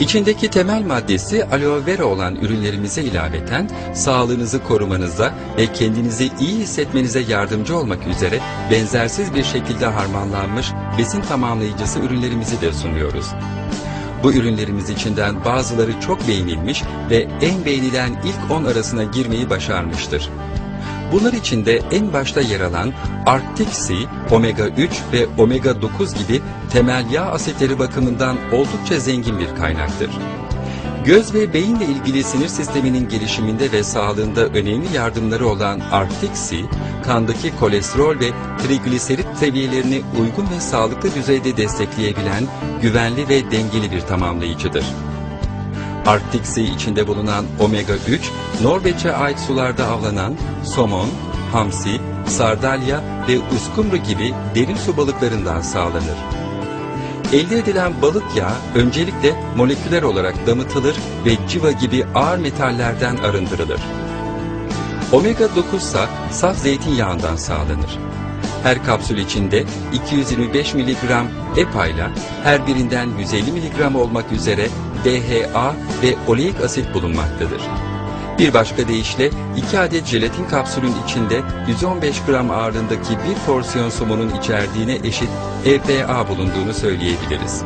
İçindeki temel maddesi aloe vera olan ürünlerimize ilaveten sağlığınızı korumanıza ve kendinizi iyi hissetmenize yardımcı olmak üzere benzersiz bir şekilde harmanlanmış besin tamamlayıcısı ürünlerimizi de sunuyoruz. Bu ürünlerimiz içinden bazıları çok beğenilmiş ve en beğenilen ilk 10 arasına girmeyi başarmıştır. Bunlar içinde en başta yer alan Arctic Sea, omega 3 ve omega 9 gibi temel yağ asitleri bakımından oldukça zengin bir kaynaktır. Göz ve beyinle ilgili sinir sisteminin gelişiminde ve sağlığında önemli yardımları olan Arctic Sea, kandaki kolesterol ve trigliserit seviyelerini uygun ve sağlıklı düzeyde destekleyebilen güvenli ve dengeli bir tamamlayıcıdır. Arktik Sea içinde bulunan omega 3, Norveç'e ait sularda avlanan somon, hamsi, sardalya ve uskumru gibi derin su balıklarından sağlanır. Elde edilen balık yağı öncelikle moleküler olarak damıtılır ve civa gibi ağır metallerden arındırılır. Omega 9 ise saf zeytinyağından sağlanır. Her kapsül içinde 225 mg EPA ile her birinden 150 mg olmak üzere DHA ve oleik asit bulunmaktadır. Bir başka deyişle 2 adet jelatin kapsülün içinde 115 gram ağırlığındaki bir porsiyon somonun içerdiğine eşit EPA bulunduğunu söyleyebiliriz.